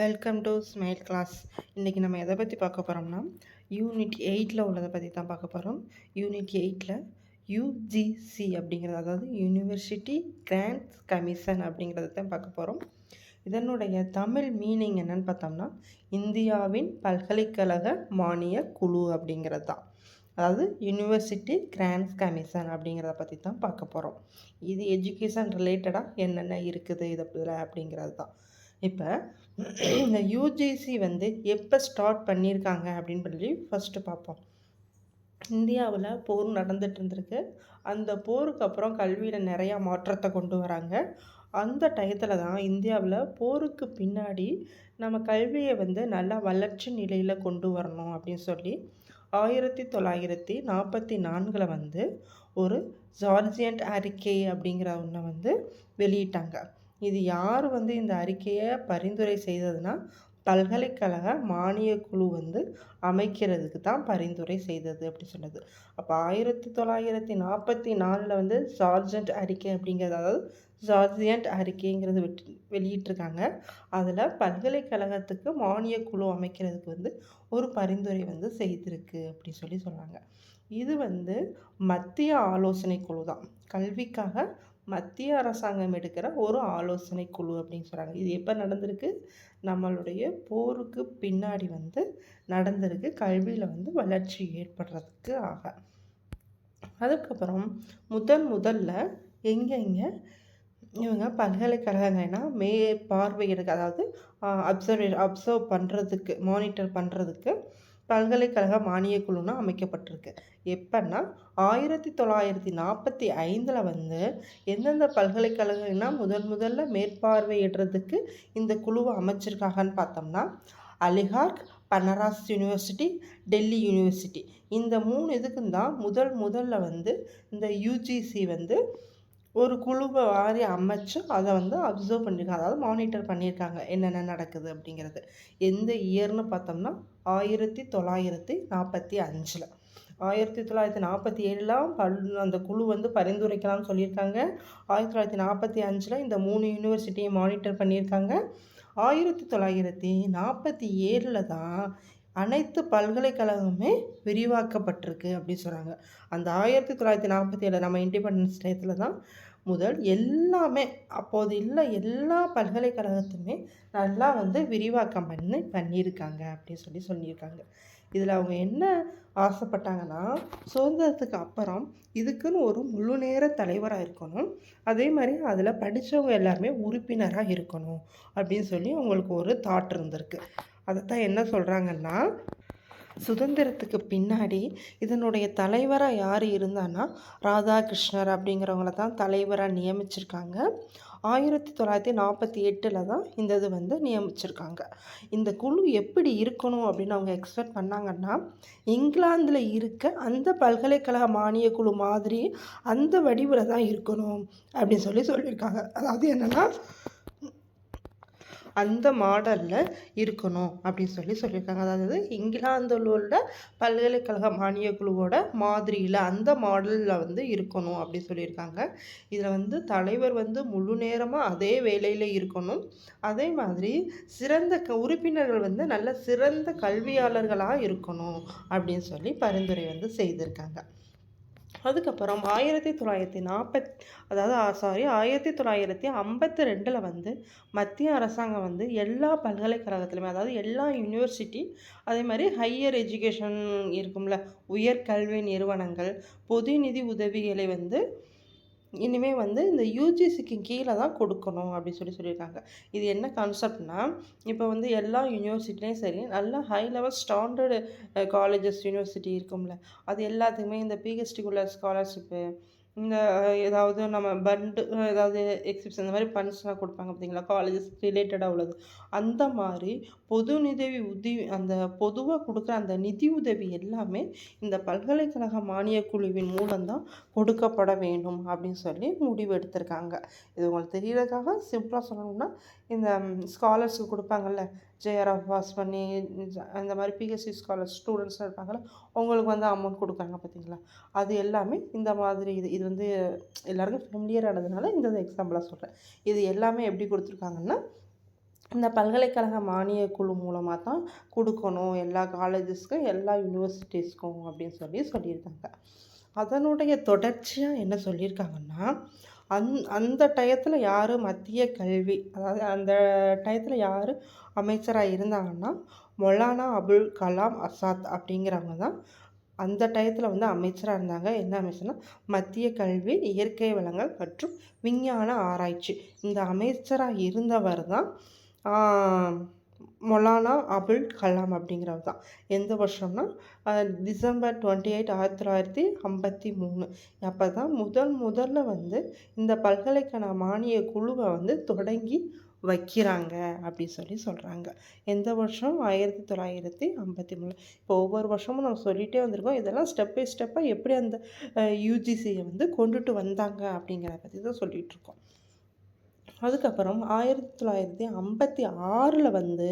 Welcome to smile class இன்றைக்கி நம்ம எதை பற்றி பார்க்க போகிறோம்னா யூனிட் எயிட்டில் உள்ளதை பற்றி தான் பார்க்க போகிறோம் யூனிட் எயிட்டில் யூஜிசி அப்படிங்கிறது அதாவது யூனிவர்சிட்டி கிராண்ட்ஸ் கமிஷன் அப்படிங்கிறத தான் பார்க்க போகிறோம் இதனுடைய தமிழ் மீனிங் என்னன்னு பார்த்தோம்னா இந்தியாவின் பல்கலைக்கழக மானிய குழு அப்படிங்கிறது தான். அதாவது யூனிவர்சிட்டி கிராண்ட்ஸ் கமிஷன் அப்படிங்கிறத பற்றி தான் பார்க்க போகிறோம் இது எஜுகேஷன் ரிலேட்டடாக என்னென்ன இருக்குது இதில் அப்படிங்கிறது தான். இப்போ இந்த யூஜிசி வந்து எப்போ ஸ்டார்ட் பண்ணியிருக்காங்க அப்படின்னு சொல்லி ஃபஸ்ட்டு பார்ப்போம். இந்தியாவில் போர் நடந்துட்டு இருந்திருக்கு. அந்த போருக்கு அப்புறம் கல்வியில் நிறையா மாற்றத்தை கொண்டு வராங்க. அந்த டயத்தில் தான் இந்தியாவில் போருக்கு பின்னாடி நம்ம கல்வியை வந்து நல்லா வளர்ச்சி நிலையில் கொண்டு வரணும் அப்படின்னு சொல்லி ஆயிரத்தி தொள்ளாயிரத்தி நாற்பத்தி நான்கில் வந்து ஒரு ஜார்ஜியன்ட் அறிக்கை அப்படிங்கிற ஒன்றை வந்து வெளியிட்டாங்க. இது யார் வந்து இந்த அறிக்கையை பரிந்துரை செய்ததுன்னா பல்கலைக்கழக மானிய குழு வந்து அமைக்கிறதுக்கு தான் பரிந்துரை செய்தது அப்படி சொன்னது. அப்போ ஆயிரத்தி தொள்ளாயிரத்தி நாற்பத்தி நாலில் வந்து ஜார்ஜண்ட் அறிக்கை அப்படிங்கிறது அதாவது ஜார்ஜியன்ட் அறிக்கைங்கிறது வெட்டி வெளியிட்டிருக்காங்க. அதில் பல்கலைக்கழகத்துக்கு மானிய குழு அமைக்கிறதுக்கு வந்து ஒரு பரிந்துரை வந்து செய்திருக்கு அப்படி சொல்லி சொல்கிறாங்க இது வந்து மத்திய ஆலோசனை குழு தான். கல்விக்காக மத்திய அரசாங்கம் எடுக்கிற ஒரு ஆலோசனை குழு அப்படின்னு சொல்கிறாங்க இது எப்போ நடந்திருக்கு? நம்மளுடைய போருக்கு பின்னாடி வந்து நடந்திருக்கு. கல்வியில் வந்து வளர்ச்சி ஏற்படுறதுக்கு ஆக. அதுக்கப்புறம் முதன் முதல்ல எங்கெங்கே இவங்க பல்கலைக்கழகங்கள்னா மே பார்வையிடுக்கு அதாவது அப்சர்வே அப்சர்வ் பண்ணுறதுக்கு மானிட்டர் பண்ணுறதுக்கு பல்கலைக்கழக மானியக் குழுனா அமைக்கப்பட்டிருக்கு. எப்போன்னா ஆயிரத்தி தொள்ளாயிரத்தி நாற்பத்தி ஐந்தில் வந்து எந்தெந்த பல்கலைக்கழகம்னா முதல் முதல்ல மேற்பார்வையிடுறதுக்கு இந்த குழுவை அமைச்சிருக்காங்கன்னு பார்த்தோம்னா அலிகார்க் பனராஸ் யூனிவர்சிட்டி டெல்லி யூனிவர்சிட்டி. இந்த மூணு இதுக்கும் தான் முதல் முதல்ல வந்து இந்த யூஜிசி வந்து ஒரு குழுவை வாரி அமைச்சு அதை வந்து அப்சர்வ் பண்ணியிருக்காங்க அதாவது மானிட்டர் பண்ணியிருக்காங்க என்னென்ன நடக்குது அப்படிங்கிறது. எந்த இயர்னு பார்த்தோம்னா ஆயிரத்தி தொள்ளாயிரத்தி நாற்பத்தி அஞ்சில். ஆயிரத்தி தொள்ளாயிரத்தி நாற்பத்தி ஏழுலாம் பல் அந்த குழு வந்து பரிந்துரைக்கலாம்னு சொல்லியிருக்காங்க. ஆயிரத்தி தொள்ளாயிரத்தி நாற்பத்தி அஞ்சில் இந்த மூணு யூனிவர்சிட்டியை மானிட்டர் பண்ணியிருக்காங்க. ஆயிரத்தி தொள்ளாயிரத்தி நாற்பத்தி ஏழில் தான் அனைத்து பல்கலைக்கழகமுமே விரிவாக்கப்பட்டிருக்கு அப்படின்னு சொல்கிறாங்க அந்த ஆயிரத்தி தொள்ளாயிரத்தி நாற்பத்தி ஏழு நம்ம இண்டிபெண்டன்ஸ் டேத்தில் தான் முதல் எல்லாமே அப்போது இல்லை எல்லா பல்கலைக்கழகத்துமே நல்லா வந்து விரிவாக்கம் பண்ணி பண்ணியிருக்காங்க அப்படின்னு சொல்லி சொல்லியிருக்காங்க. இதில் அவங்க என்ன ஆசைப்பட்டாங்கன்னா சுதந்திரத்துக்கு அப்புறம் இதுக்குன்னு ஒரு முழு நேர தலைவராக இருக்கணும். அதே மாதிரி அதில் படித்தவங்க எல்லாருமே உறுப்பினராக இருக்கணும் அப்படின்னு சொல்லி அவங்களுக்கு ஒரு தாட் இருந்திருக்கு. அதைத்தான் என்ன சொல்கிறாங்கன்னா சுதந்திரத்துக்கு பின்னாடி இதனுடைய தலைவராக யார் இருந்தான்னா ராதாகிருஷ்ணர் அப்படிங்கிறவங்கள தான் தலைவராக நியமிச்சிருக்காங்க. ஆயிரத்தி தொள்ளாயிரத்தி நாற்பத்தி எட்டில் தான் இந்த இது வந்து நியமிச்சிருக்காங்க. இந்த குழு எப்படி இருக்கணும் அப்படின்னு அவங்க எக்ஸ்பெக்ட் பண்ணாங்கன்னா இங்கிலாந்தில் இருக்க அந்த பல்கலைக்கழக மானிய குழு மாதிரி அந்த வடிவில் தான் இருக்கணும் அப்படின்னு சொல்லி சொல்லியிருக்காங்க. அதாவது என்னென்னா அந்த மாடலில் இருக்கணும் அப்படின்னு சொல்லி சொல்லியிருக்காங்க. அதாவது இங்கிலாந்தில் உள்ள பல்கலைக்கழக மானிய குழுவோட மாதிரியில் அந்த மாடலில் வந்து இருக்கணும் அப்படின்னு சொல்லியிருக்காங்க. இதில் வந்து தலைவர் வந்து முழு நேரமாக அதே வேலையில் இருக்கணும். அதே மாதிரி சிறந்த க உறுப்பினர்கள் வந்து நல்ல சிறந்த கல்வியாளர்களாக இருக்கணும் அப்படின்னு சொல்லி பரிந்துரை வந்து செய்திருக்காங்க. அதுக்கப்புறம் ஆயிரத்தி தொள்ளாயிரத்தி நாற்பத் அதாவது சாரி ஆயிரத்தி தொள்ளாயிரத்தி ஐம்பத்தி ரெண்டில் வந்து மத்திய அரசாங்கம் வந்து எல்லா பல்கலைக்கழகத்துலையுமே அதாவது எல்லா யூனிவர்சிட்டி அதே மாதிரி ஹையர் எஜுகேஷன் இருக்கும்ல உயர்கல்வி நிறுவனங்கள் பொது நிதி உதவிகளை வந்து இனிமேல் வந்து இந்த யூஜிசிக்கு கீழே தான் கொடுக்கணும் அப்படின்னு சொல்லி சொல்லியிருக்காங்க. இது என்ன கான்செப்ட்னா இப்போ வந்து எல்லா யூனிவர்சிட்டிலையும் சரி நல்ல high level standard colleges university இருக்கும்ல. அது எல்லாத்துக்குமே இந்த பிஹெச்டிக்குள்ள ஸ்காலர்ஷிப்பு இந்த ஏதாவது நம்ம பண்டு ஏதாவது எக்ஸிபிஷன் இந்த மாதிரி ஃபண்ட்ஸ்லாம் கொடுப்பாங்க பார்த்தீங்களா? காலேஜஸ் ரிலேட்டடாக உள்ளது. அந்த மாதிரி பொது நிதி உதவி அந்த பொதுவாக கொடுக்குற அந்த நிதி உதவி எல்லாமே இந்த பல்கலைக்கழக மானிய குழுவின் மூலம்தான் கொடுக்கப்பட வேண்டும் அப்படின்னு சொல்லி முடிவு எடுத்திருக்காங்க. இது உங்களுக்கு தெரியறதுக்காக சிம்பிளாக சொல்லணும்னா இந்த ஸ்காலர்ஸ்க்கு கொடுப்பாங்கல்ல ஜேஆர்எஃப் பாஸ் பண்ணி அந்த மாதிரி பிஹெச்டி ஸ்காலர் ஸ்டூடெண்ட்ஸ்லாம் இருப்பாங்கள்ல அவங்களுக்கு வந்து அமௌண்ட் கொடுக்குறாங்க பார்த்தீங்களா? அது எல்லாமே இந்த மாதிரி இது இது வந்து எல்லாருக்கும் ஃபெமிலியர் ஆனதுனால இந்த எக்ஸாம்பிளாக சொல்கிறேன் இது எல்லாமே எப்படி கொடுத்துருக்காங்கன்னா இந்த பல்கலைக்கழக மானிய குழு மூலமாக தான் கொடுக்கணும். எல்லா காலேஜஸ்க்கும் எல்லா யூனிவர்சிட்டிஸ்க்கும் அப்படின்னு சொல்லி சொல்லியிருக்காங்க. அதனுடைய தொடர்ச்சியாக என்ன சொல்லியிருக்காங்கன்னா அந் அந்த டயத்தில் யார் மத்திய கல்வி அதாவது அந்த டயத்தில் யார் அமைச்சராக இருந்தாங்கன்னா மொலானா அபுல் கலாம் ஆசாத் அப்படிங்கிறவங்க தான் அந்த டயத்தில் வந்து அமைச்சராக இருந்தாங்க. என்ன அமைச்சர்னா மத்திய கல்வி இயற்கை வளங்கள் மற்றும் விஞ்ஞான ஆராய்ச்சி. இந்த அமைச்சராக இருந்தவர் தான் மொலானா அபுல் கலாம் அப்படிங்கிறவர் தான். எந்த வருஷம்னா டிசம்பர் டுவெண்ட்டி எயிட் ஆயிரத்தி தொள்ளாயிரத்தி ஐம்பத்தி மூணு. அப்போ தான் முதல் முதல்ல வந்து இந்த பல்கலைக்கழக மானிய குழுவை வந்து தொடங்கி வைக்கிறாங்க அப்படி சொல்லி சொல்கிறாங்க எந்த வருஷம்? ஆயிரத்தி தொள்ளாயிரத்தி ஐம்பத்தி மூணு. இப்போ ஒவ்வொரு வருஷமும் நம்ம சொல்லிகிட்டே வந்திருக்கோம். இதெல்லாம் ஸ்டெப் பை ஸ்டெப்பாக எப்படி அந்த யூஜிசியை வந்து கொண்டுட்டு வந்தாங்க அப்படிங்கிறத பற்றி தான் சொல்லிகிட்ருக்கோம் அதுக்கப்புறம் ஆயிரத்தி தொள்ளாயிரத்தி ஐம்பத்தி ஆறில் வந்து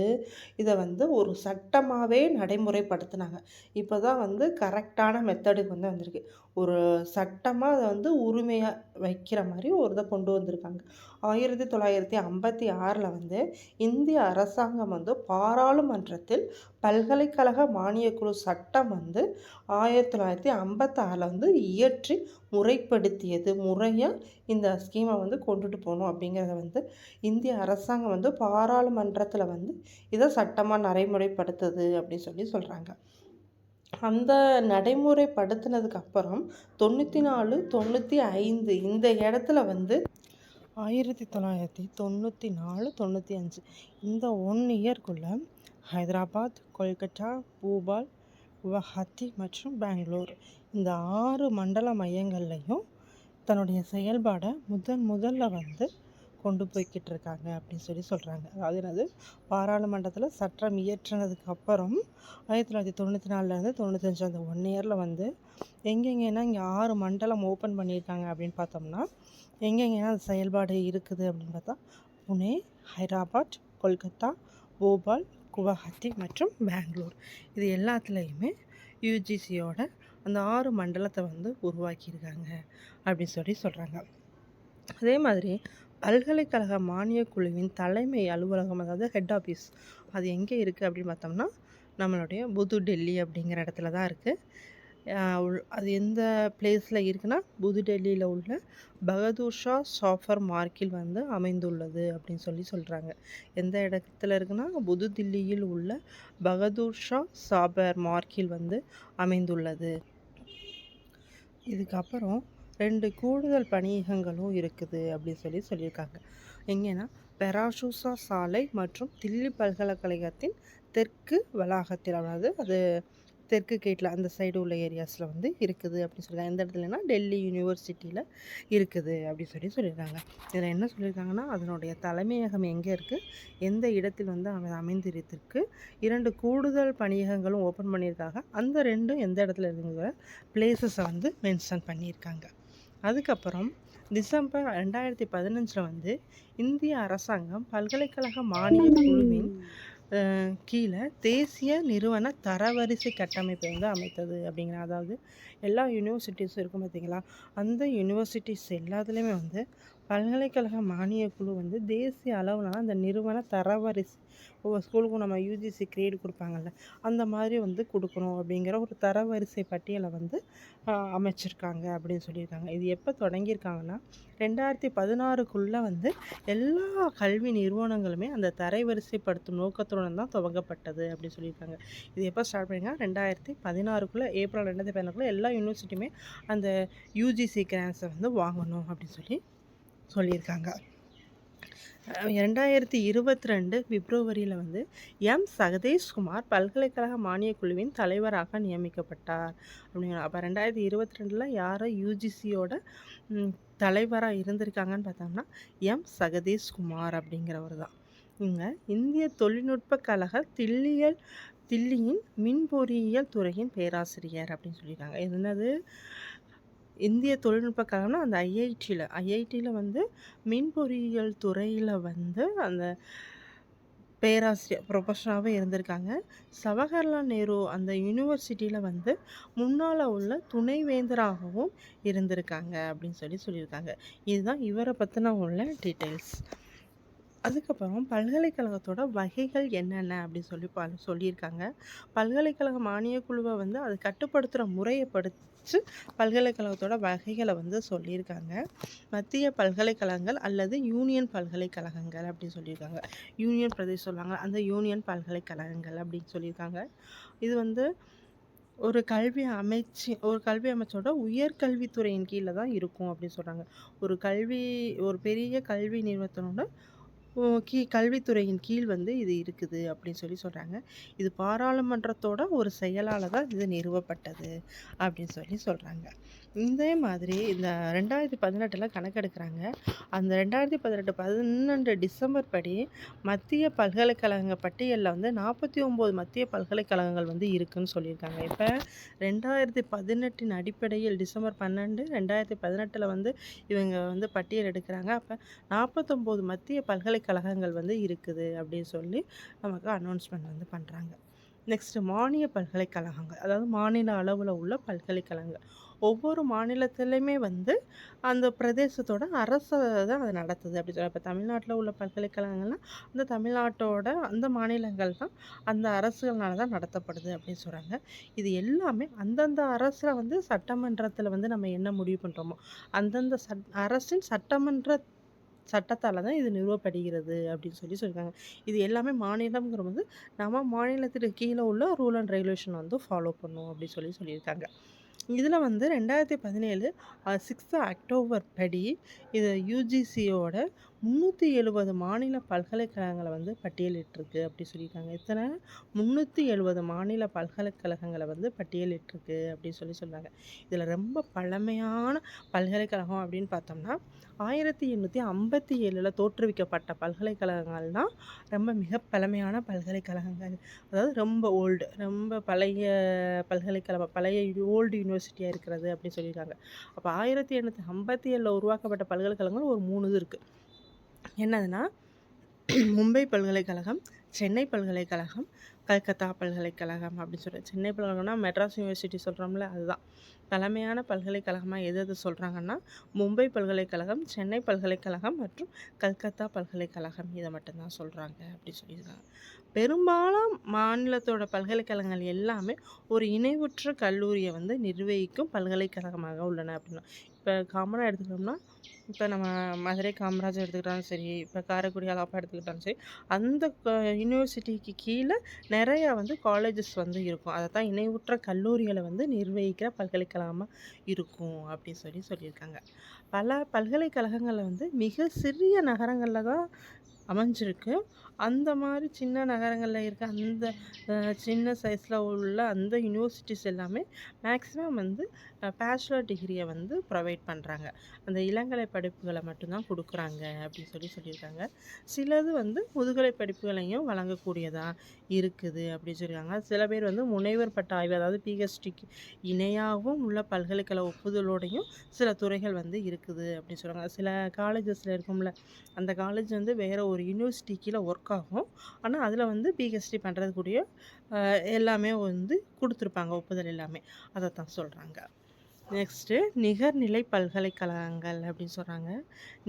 இதை வந்து ஒரு சட்டமாகவே நடைமுறைப்படுத்தினாங்க. இப்போ தான் வந்து கரெக்டான மெத்தடுக்கு வந்து வந்திருக்கு. ஒரு சட்டமாக அதை வந்து உரிமையாக வைக்கிற மாதிரி ஒரு இதை கொண்டு வந்திருக்காங்க. ஆயிரத்தி தொள்ளாயிரத்தி ஐம்பத்தி ஆறில் வந்து இந்திய அரசாங்கம் வந்து பாராளுமன்றத்தில் பல்கலைக்கழக மானியக்குழு சட்டம் வந்து ஆயிரத்தி தொள்ளாயிரத்தி ஐம்பத்தாறில் வந்து இயற்றி முறைப்படுத்தியது. முறையாக இந்த ஸ்கீமை வந்து கொண்டுட்டு போகணும் அப்படிங்கிறத வந்து இந்திய அரசாங்கம் வந்து பாராளுமன்றத்தில் வந்து இதை சட்டமாக நடைமுறைப்படுத்துது அப்படின்னு சொல்லி சொல்கிறாங்க அந்த நடைமுறைப்படுத்தினதுக்கு அப்புறம் தொண்ணூற்றி நாலு தொண்ணூற்றி ஐந்து இந்த இடத்துல வந்து ஆயிரத்தி தொள்ளாயிரத்தி தொண்ணூற்றி நாலு தொண்ணூற்றி அஞ்சு. இந்த ஒன் இயர்க்குள்ளே ஹைதராபாத் கொல்கட்டா பூபால் குவஹாத்தி மற்றும் பெங்களூர் இந்த ஆறு மண்டல மையங்கள்லையும் தன்னுடைய செயல்பாடை முதன் முதல்ல வந்து கொண்டு போய்கிட்டு இருக்காங்க அப்படின்னு சொல்லி சொல்கிறாங்க அதாவது என்னது? பாராளுமன்றத்தில் சட்டம் இயற்றினதுக்கு அப்புறம் ஆயிரத்தி தொள்ளாயிரத்தி தொண்ணூற்றி நாலுலேருந்து தொண்ணூத்தஞ்சு அந்த ஒன் இயரில் வந்து எங்கெங்கன்னா இங்கே ஆறு மண்டலம் ஓப்பன் பண்ணியிருக்காங்க அப்படின்னு பார்த்தோம்னா எங்கெங்கன்னா அது செயல்பாடு இருக்குது அப்படின்னு பார்த்தா புனே ஹைதராபாத் கொல்கத்தா போபால் குவஹாத்தி மற்றும் பெங்களூர். இது எல்லாத்துலேயுமே யூஜிசியோட அந்த ஆறு மண்டலத்தை வந்து உருவாக்கியிருக்காங்க அப்படின்னு சொல்லி சொல்கிறாங்க அதே மாதிரி பல்கலைக்கழக மானியக் குழுவின் தலைமை அலுவலகம் அதாவது ஹெட் ஆஃபீஸ் அது எங்கே இருக்குது அப்படின்னு பார்த்தோம்னா நம்மளுடைய புது டெல்லி அப்படிங்கிற இடத்துல தான் இருக்குது அது எந்த பிளேஸில் இருக்குன்னா புது டெல்லியில் உள்ள பகதூர்ஷா சாஃபர் மார்க்கில் வந்து அமைந்துள்ளது அப்படின்னு சொல்லி சொல்கிறாங்க எந்த இடத்துல இருக்குன்னா புது தில்லியில் உள்ள பகதூர்ஷா சாபர் மார்க்கில் வந்து அமைந்துள்ளது. இதுக்கப்புறம் ரெண்டு கூடுதல் பணியகங்களும் இருக்குது அப்படின்னு சொல்லி சொல்லியிருக்காங்க. எங்கேன்னா பெராசூசா சாலை மற்றும் தில்லி பல்கலைக்கழகத்தின் தெற்கு வளாகத்தில் அதாவது அது தெற்கு கேட்டில் அந்த சைடு உள்ள ஏரியாஸில் வந்து இருக்குது அப்படின்னு சொல்லியிருக்காங்க. எந்த இடத்துலனா டெல்லி யூனிவர்சிட்டியில் இருக்குது அப்படின்னு சொல்லி சொல்லியிருக்காங்க. இதில் என்ன சொல்லியிருக்காங்கன்னா அதனுடைய தலைமையகம் எங்கே இருக்குது எந்த இடத்தில் வந்து அமை அமைந்திருக்கு இரண்டு கூடுதல் பணியகங்களும் ஓப்பன் பண்ணியிருக்காங்க. அந்த ரெண்டும் எந்த இடத்துல இருக்குங்கிற பிளேசஸை வந்து மென்ஷன் பண்ணியிருக்காங்க. அதுக்கப்புறம் டிசம்பர் ரெண்டாயிரத்தி பதினஞ்சில் வந்து இந்திய அரசாங்கம் பல்கலைக்கழக மானிய குழுவின் கீழே தேசிய நிறுவன தரவரிசை கட்டமைப்பை வந்து அமைத்தது அப்படிங்கிற அதாவது எல்லா யூனிவர்சிட்டிஸும் இருக்கும் பார்த்தீங்களா அந்த யூனிவர்சிட்டிஸ் எல்லாத்துலேயுமே வந்து பல்கலைக்கழக மானியக் குழு வந்து தேசிய அளவில் அந்த நிறுவன தரவரிசை ஒவ்வொரு ஸ்கூலுக்கும் நம்ம யூஜிசி கிரேடு கொடுப்பாங்கல்ல அந்த மாதிரி வந்து கொடுக்கணும் அப்படிங்கிற ஒரு தரவரிசை பட்டியலை வந்து அமைச்சிருக்காங்க அப்படின்னு சொல்லியிருக்காங்க. இது எப்போ தொடங்கியிருக்காங்கன்னா ரெண்டாயிரத்தி பதினாறுக்குள்ளே வந்து எல்லா கல்வி நிறுவனங்களுமே அந்த தரைவரிசைப்படுத்தும் நோக்கத்துடன் தான் துவங்கப்பட்டது அப்படின்னு சொல்லியிருக்காங்க. இது எப்போ ஸ்டார்ட் பண்ணிங்கன்னா ரெண்டாயிரத்தி பதினாறுக்குள்ளே ஏப்ரல் ரெண்டாயிரத்தி பதினாறுக்குள்ளே எல்லா யூனிவர்சிட்டியுமே அந்த யூஜிசி கிராண்ட்ஸை வந்து வாங்கணும் அப்படின்னு சொல்லி சொல்லியிருக்காங்க. ரெண்டாயிரத்தி இருபத்தி ரெண்டு பிப்ரவரியில் வந்து எம். சகதேஷ்குமார் பல்கலைக்கழக மானியக் குழுவின் தலைவராக நியமிக்கப்பட்டார். அப்படிங்கிற அப்போ ரெண்டாயிரத்தி இருபத்தி ரெண்டில் யாரை யூஜிசியோட தலைவராக இருந்திருக்காங்கன்னு பார்த்தோம்னா எம். சகதேஷ்குமார் அப்படிங்கிறவர் தான். இங்கே இந்திய தொழில்நுட்ப கழக தில்லியல் தில்லியின் மின் பொறியியல் துறையின் பேராசிரியர் அப்படின்னு சொல்லியிருக்காங்க. என்னது? இந்திய தொழில்நுட்ப கழகம்னா அந்த ஐஐடியில் ஐஐடியில் வந்து மின் பொறியியல் துறையில் வந்து அந்த பேராசிரியர் ப்ரொஃபஸராகவே இருந்திருக்காங்க. ஜவஹர்லால் நேரு அந்த யூனிவர்சிட்டியில் வந்து முன்னால் உள்ள துணைவேந்தராகவும் இருந்திருக்காங்க அப்படின்னு சொல்லி சொல்லியிருக்காங்க. இதுதான் இவரை பற்றின உள்ள டீட்டெயில்ஸ் அதுக்கப்புறம் பல்கலைக்கழகத்தோட வகைகள் என்னென்ன அப்படின்னு சொல்லி ப சொல்லியிருக்காங்க. பல்கலைக்கழக மானியக் குழுவை வந்து அது கட்டுப்படுத்துகிற முறையை பல்கலைக்கழகத்தோட வகைகளை வந்து சொல்லியிருக்காங்க. மத்திய பல்கலைக்கழகங்கள் அல்லது யூனியன் பல்கலைக்கழகங்கள் அப்படின்னு சொல்லியிருக்காங்க. யூனியன் பிரதேசம் சொல்லுவாங்க அந்த யூனியன் பல்கலைக்கழகங்கள் அப்படின்னு சொல்லியிருக்காங்க. இது வந்து ஒரு கல்வி அமைச்சு ஒரு கல்வி அமைச்சோட உயர்கல்வித்துறையின் கீழே தான் இருக்கும் அப்படின்னு சொல்கிறாங்க ஒரு கல்வி ஒரு பெரிய கல்வி நிறுவனத்தோட கீ கல்வித்துறையின் கீழ் வந்து இது இருக்குது அப்படின்னு சொல்லி சொல்கிறாங்க இது பாராளுமன்றத்தோட ஒரு செயலால் தான் இது நிறுவப்பட்டது அப்படின்னு சொல்லி சொல்கிறாங்க இதே மாதிரி இந்த ரெண்டாயிரத்தி பதினெட்டில் கணக்கெடுக்கிறாங்க. அந்த ரெண்டாயிரத்தி பதினெட்டு பதினெண்டு டிசம்பர் படி மத்திய பல்கலைக்கழக பட்டியலில் வந்து நாற்பத்தி ஒம்பது மத்திய பல்கலைக்கழகங்கள் வந்து இருக்குன்னு சொல்லியிருக்காங்க. இப்போ ரெண்டாயிரத்தி பதினெட்டின் அடிப்படையில் டிசம்பர் பன்னெண்டு ரெண்டாயிரத்தி பதினெட்டில் வந்து இவங்க வந்து பட்டியல் எடுக்கிறாங்க. அப்போ நாற்பத்தொம்போது மத்திய பல்கலைக்கழகங்கள் வந்து இருக்குது அப்படின்னு சொல்லி நமக்கு அனௌன்ஸ்மெண்ட் வந்து பண்ணுறாங்க நெக்ஸ்ட்டு மானிய பல்கலைக்கழகங்கள் அதாவது மாநில அளவில் உள்ள பல்கலைக்கழகங்கள். ஒவ்வொரு மாநிலத்திலையுமே வந்து அந்த பிரதேசத்தோட அரசு தான் அது நடத்துது. அப்படி சொல்ல இப்போ தமிழ்நாட்டில் உள்ள பல்கலைக்கழகங்கள்லாம் அந்த தமிழ்நாட்டோட அந்த மாநிலங்கள் தான் அந்த அரசுகள்னால தான் நடத்தப்படுது அப்படின்னு சொல்கிறாங்க இது எல்லாமே அந்தந்த அரசில் வந்து சட்டமன்றத்தில் வந்து நம்ம என்ன முடிவு பண்ணுறோமோ அந்தந்த சட் அரசின் சட்டமன்ற சட்டத்தால் தான் இது நிறுவப்படுகிறது அப்படின்னு சொல்லி சொல்லியிருக்காங்க. இது எல்லாமே மாநிலங்கிற வந்து நம்ம மாநிலத்துக்கு கீழே உள்ள ரூல் அண்ட் ரெகுலேஷன் வந்து ஃபாலோ பண்ணும் அப்படின்னு சொல்லி சொல்லியிருக்காங்க. இதில் வந்து ரெண்டாயிரத்தி பதினேழு சிக்ஸ்த்து அக்டோபர் படி இது யூஜிசியோட முந்நூற்றி எழுபது மாநில பல்கலைக்கழகங்களை வந்து பட்டியலிட்டிருக்கு அப்படி சொல்லியிருக்காங்க. இத்தனை முந்நூற்றி எழுபது மாநில பல்கலைக்கழகங்களை வந்து பட்டியலிட்டிருக்கு அப்படின்னு சொல்லி சொல்கிறாங்க இதில் ரொம்ப பழமையான பல்கலைக்கழகம் அப்படின்னு பார்த்தோம்னா ஆயிரத்தி எண்ணூற்றி ஐம்பத்தி ஏழில் தோற்றுவிக்கப்பட்ட பல்கலைக்கழகங்கள்னா ரொம்ப மிக பழமையான பல்கலைக்கழகங்கள். அதாவது ரொம்ப ஓல்டு ரொம்ப பழைய பல்கலைக்கழகம் பழைய ஓல்டு யூனிவர்சிட்டியாக இருக்கிறது அப்படின்னு சொல்லியிருக்காங்க. அப்போ ஆயிரத்தி எண்ணூற்றி ஐம்பத்தி ஏழில் உருவாக்கப்பட்ட பல்கலைக்கழகங்கள் ஒரு மூணு இது இருக்குது என்னதுன்னா மும்பை பல்கலைக்கழகம் சென்னை பல்கலைக்கழகம் கல்கத்தா பல்கலைக்கழகம் அப்படின்னு சொல்கிறேன் சென்னை பல்கலைக்கழகம்னா மெட்ராஸ் யூனிவர்சிட்டி சொல்கிறோம்ல அதுதான். தலைமையான பல்கலைக்கழகமாக எது எது சொல்கிறாங்கன்னா மும்பை பல்கலைக்கழகம் சென்னை பல்கலைக்கழகம் மற்றும் கல்கத்தா பல்கலைக்கழகம் இதை மட்டும்தான் சொல்கிறாங்க அப்படி சொல்லியிருக்காங்க. பெரும்பாலும் மாநிலத்தோட பல்கலைக்கழகங்கள் எல்லாமே ஒரு இணைவுற்ற கல்லூரியை வந்து நிர்வகிக்கும் பல்கலைக்கழகமாக உள்ளன அப்படின்னா. இப்போ காமராஜ் எடுத்துக்கிட்டோம்னா இப்போ நம்ம மதுரை காமராஜர் எடுத்துக்கிட்டாலும் சரி இப்போ காரைக்குடி அலாப்பா எடுத்துக்கிட்டாலும் சரி அந்த யூனிவர்சிட்டிக்கு கீழே நிறையா வந்து காலேஜஸ் வந்து இருக்கும். அதை தான் இணைவுற்ற கல்லூரிகளை வந்து நிர்வகிக்கிற பல்கலைக்கழகமாக இருக்கும் அப்படின்னு சொல்லி சொல்லியிருக்காங்க. பல பல்கலைக்கழகங்களில் வந்து மிக சிறிய நகரங்களில் தான் அமைஞ்சிருக்கு. அந்த மாதிரி சின்ன நகரங்களில் இருக்க அந்த சின்ன சைஸில் உள்ள அந்த யூனிவர்சிட்டிஸ் எல்லாமே மேக்ஸிமம் வந்து பேச்சுலர் டிகிரியை வந்து ப்ரொவைட் பண்ணுறாங்க அந்த இளங்கலை படிப்புகளை மட்டும்தான் கொடுக்குறாங்க அப்படின்னு சொல்லி சொல்லியிருக்காங்க. சிலது வந்து முதுகலை படிப்புகளையும் வழங்கக்கூடியதாக இருக்குது அப்படின்னு சொல்லியிருக்காங்க. சில பேர் வந்து முனைவர் பட்ட ஆய்வு அதாவது பிஹெச்டிக்கு இணையாகவும் உள்ள பல்கலைக்கழக ஒப்புதலோடையும் சில துறைகள் வந்து இருக்குது அப்படின்னு சொல்கிறாங்க சில காலேஜஸில் இருக்கும்ல அந்த காலேஜ் வந்து வேறு ஒரு யூனிவர்சிட்டி கீழே ஒர்க் ஆகும். ஆனால் அதில் வந்து பிஹெச்டி பண்ணுறதுக்கூடிய எல்லாமே வந்து கொடுத்துருப்பாங்க ஒப்புதல் எல்லாமே. அதை தான் சொல்கிறாங்க நெக்ஸ்ட்டு நிகர்நிலை பல்கலைக்கழகங்கள் அப்படின்னு சொல்கிறாங்க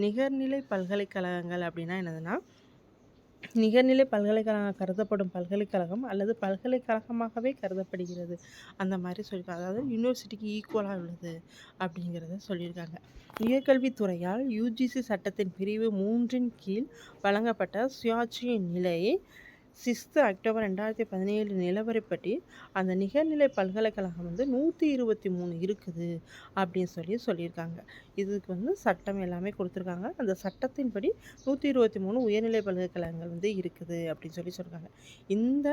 நிகர்நிலை பல்கலைக்கழகங்கள் அப்படின்னா என்னதுன்னா நிகர்நிலை பல்கலைக்கழகம் கருதப்படும் பல்கலைக்கழகம் அல்லது பல்கலைக்கழகமாகவே கருதப்படுகிறது. அந்த மாதிரி சொல்லியிருக்காங்க அதாவது யூனிவர்சிட்டிக்கு ஈக்குவலாக உள்ளது அப்படிங்கிறத சொல்லியிருக்காங்க. உயர்கல்வித்துறையால் யூஜிசி சட்டத்தின் பிரிவு மூன்றின் கீழ் வழங்கப்பட்ட சுயாட்சியின் நிலையை சிக்ஸ்த்து அக்டோபர் ரெண்டாயிரத்தி பதினேழு நிலவரைப்பட்டி அந்த நிகர்நிலை பல்கலைக்கழகம் வந்து நூற்றி இருபத்தி மூணு இருக்குது அப்படின்னு சொல்லி சொல்லியிருக்காங்க. இதுக்கு வந்து சட்டம் எல்லாமே கொடுத்துருக்காங்க. அந்த சட்டத்தின்படி நூற்றி இருபத்தி மூணு உயர்நிலை பல்கலைக்கழகங்கள் வந்து இருக்குது அப்படின்னு சொல்லி சொல்கிறாங்க இந்த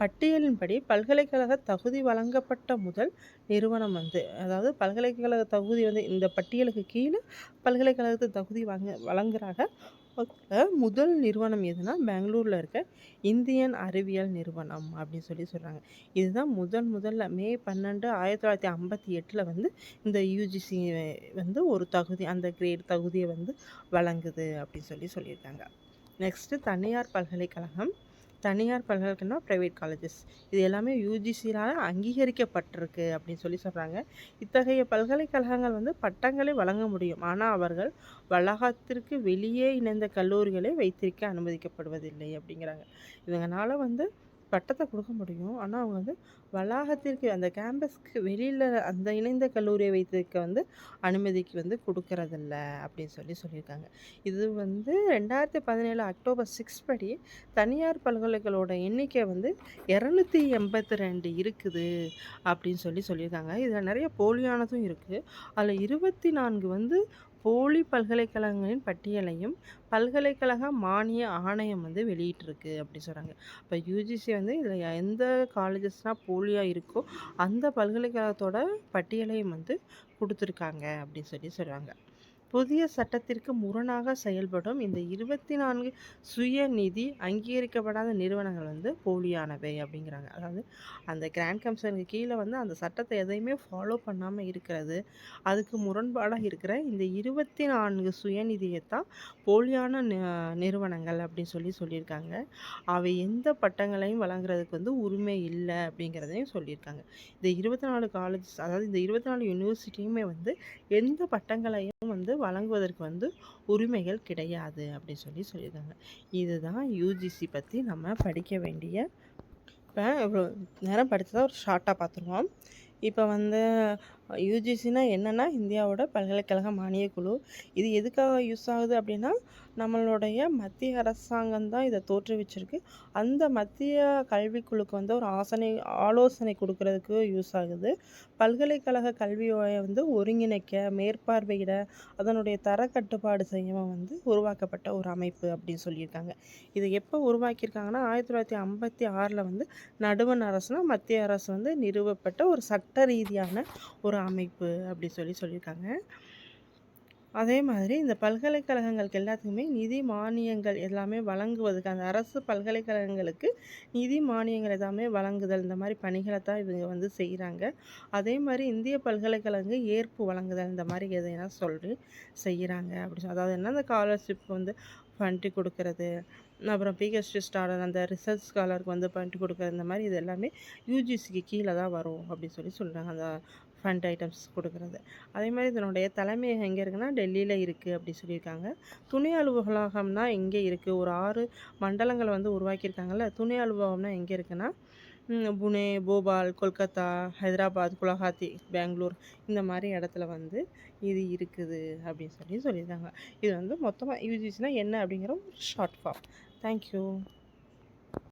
பட்டியலின்படி பல்கலைக்கழக தகுதி வழங்கப்பட்ட முதல் நிறுவனம் வந்து அதாவது பல்கலைக்கழக தகுதி வந்து இந்த பட்டியலுக்கு கீழே பல்கலைக்கழகத்து தகுதி வாங்க வழங்குறாங்க முதல் நிறுவனம் எதுனா பெங்களூரில் இருக்க இந்தியன் அறிவியல் நிறுவனம் அப்படின்னு சொல்லி சொல்கிறாங்க இதுதான் முதல் முதல்ல மே பன்னெண்டு ஆயிரத்தி தொள்ளாயிரத்தி ஐம்பத்தி எட்டில் வந்து இந்த யூஜிசி வந்து ஒரு தகுதி அந்த கிரேட் தகுதியை வந்து வழங்குது அப்படின்னு சொல்லி சொல்லியிருக்காங்க. நெக்ஸ்ட்டு தனியார் பல்கலைக்கழகம் தனியார் பல்கலைக்கழகம் ப்ரைவேட் காலேஜஸ் இது எல்லாமே யூஜிசியால் அங்கீகரிக்கப்பட்டிருக்கு அப்படின்னு சொல்லி சொல்கிறாங்க இத்தகைய பல்கலைக்கழகங்கள் வந்து பட்டங்களை வழங்க முடியும். ஆனால் அவர்கள் வளாகத்திற்கு வெளியே இணைந்த கல்லூரிகளை வைத்திருக்க அனுமதிக்கப்படுவதில்லை அப்படிங்கிறாங்க. இதனால் வந்து பட்டத்தை கொடுக்க முடியும். ஆனால் அவங்க வந்து வளாகத்திற்கு அந்த கேம்பஸ்க்கு வெளியில் அந்த இணைந்த கல்லூரியை வைத்திருக்க வந்து அனுமதிக்கு வந்து கொடுக்கறதில்ல அப்படின்னு சொல்லி சொல்லியிருக்காங்க. இது வந்து ரெண்டாயிரத்தி பதினேழு அக்டோபர் சிக்ஸ் படி தனியார் பல்கலைகளோட எண்ணிக்கை வந்து இரநூத்தி எண்பத்தி ரெண்டு இருக்குது அப்படின்னு சொல்லி சொல்லியிருக்காங்க. இதில் நிறைய போலியானதும் இருக்குது அதில் இருபத்தி நான்கு வந்து போலி பல்கலைக்கழகங்களின் பட்டியலையும் பல்கலைக்கழக மானிய ஆணையம் வந்து வெளியிட்டிருக்கு அப்படி சொல்கிறாங்க இப்போ யூஜிசி வந்து இதில் எந்த காலேஜஸ்னால் போலியாக இருக்கோ அந்த பல்கலைக்கழகத்தோட பட்டியலையும் வந்து கொடுத்துருக்காங்க அப்படின்னு சொல்லி சொல்கிறாங்க புதிய சட்டத்திற்கு முரணாக செயல்படும் இந்த இருபத்தி நான்கு சுய நிதி அங்கீகரிக்கப்படாத நிறுவனங்கள் வந்து போலியானவை அப்படிங்கிறாங்க. அதாவது அந்த கிராண்ட் கமிஷனுக்கு கீழே வந்து அந்த சட்டத்தை எதையுமே ஃபாலோ பண்ணாமல் இருக்கிறது. அதுக்கு முரண்பாடாக இருக்கிற இந்த இருபத்தி நான்கு சுயநிதியை தான் போலியான நிறுவனங்கள் அப்படின்னு சொல்லி சொல்லியிருக்காங்க. அவை எந்த பட்டங்களையும் வழங்குறதுக்கு வந்து உரிமை இல்லை அப்படிங்கிறதையும் சொல்லியிருக்காங்க. இந்த இருபத்தி நாலு காலேஜ் அதாவது இந்த இருபத்தி நாலு யூனிவர்சிட்டியுமே வந்து எந்த பட்டங்களையும் வந்து வழங்குவதற்கு வந்து உரிமைகள் கிடையாது அப்படின்னு சொல்லி சொல்லியிருக்காங்க. இதுதான் யூஜிசி பற்றி நம்ம படிக்க வேண்டிய இப்போ இவ்வளோ நேரம் படித்ததை ஒரு ஷார்ட்டாக பார்த்துருவோம். இப்போ வந்து யூஜிசினா என்னென்னா இந்தியாவோட பல்கலைக்கழக மானியக்குழு. இது எதுக்காக யூஸ் ஆகுது அப்படின்னா நம்மளுடைய மத்திய அரசாங்கம் தான் இதை தோற்றுவிச்சிருக்கு. அந்த மத்திய கல்விக்குழுக்கு வந்து ஒரு ஆசனை ஆலோசனை கொடுக்கறதுக்கு யூஸ் ஆகுது. பல்கலைக்கழக கல்வியை வந்து ஒருங்கிணைக்க மேற்பார்வையிட அதனுடைய தர கட்டுப்பாடு செய்யவும் வந்து உருவாக்கப்பட்ட ஒரு அமைப்பு அப்படின்னு சொல்லியிருக்காங்க. இது எப்போ உருவாக்கியிருக்காங்கன்னா ஆயிரத்தி தொள்ளாயிரத்தி ஐம்பத்தி ஆறில் வந்து நடுவண் அரசுனா மத்திய அரசு வந்து நிறுவப்பட்ட ஒரு சட்ட ரீதியான ஒரு அமைப்பு அப்படி சொல்லி சொல்லியிருக்காங்க. அதே மாதிரி இந்த பல்கலைக்கழகங்களுக்கு எல்லாத்துக்குமே நிதி மானியங்கள் எல்லாமே வழங்குவதுக்கு அந்த அரசு பல்கலைக்கழகங்களுக்கு நிதி மானியங்கள் எல்லாமே வழங்குதல் இந்த மாதிரி பணிகளை தான் இவங்க வந்து செய்கிறாங்க அதே மாதிரி இந்திய பல்கலைக்கழகங்கள் ஏற்பு வழங்குதல் இந்த மாதிரி எதைனா சொல்லி செய்கிறாங்க அப்படி அதாவது என்ன அந்த ஸ்காலர்ஷிப் வந்து பண்ணிட்டு கொடுக்கறது அப்புறம் பிஹெச்டி ஸ்டாலர் அந்த ரிசர்ச் ஸ்காலருக்கு வந்து பண்ணிட்டு கொடுக்குற இந்த மாதிரி இது எல்லாமே யூஜிசிக்கு கீழே தான் வரும் அப்படின்னு சொல்லி சொல்கிறாங்க அந்த ஃபண்ட் ஐட்டம்ஸ் கொடுக்குறது. அதே மாதிரி இதனுடைய தலைமையகம் எங்கே இருக்குன்னா டெல்லியில் இருக்குது அப்படி சொல்லியிருக்காங்க. துணை அலுவலகம்னா எங்கே இருக்குது ஒரு ஆறு மண்டலங்களை வந்து உருவாக்கியிருக்காங்கல்ல துணை அலுவலகம்னா எங்கே இருக்குன்னா புனே போபால் கொல்கத்தா ஹைதராபாத் குலஹாத்தி பெங்களூர் இந்த மாதிரி இடத்துல வந்து இது இருக்குது அப்படின்னு சொல்லி சொல்லியிருக்காங்க. இது வந்து மொத்தமாக யூஜிசினா என்ன அப்படிங்கிற ஒரு ஷார்ட் ஃபார்ம் தேங்க்யூ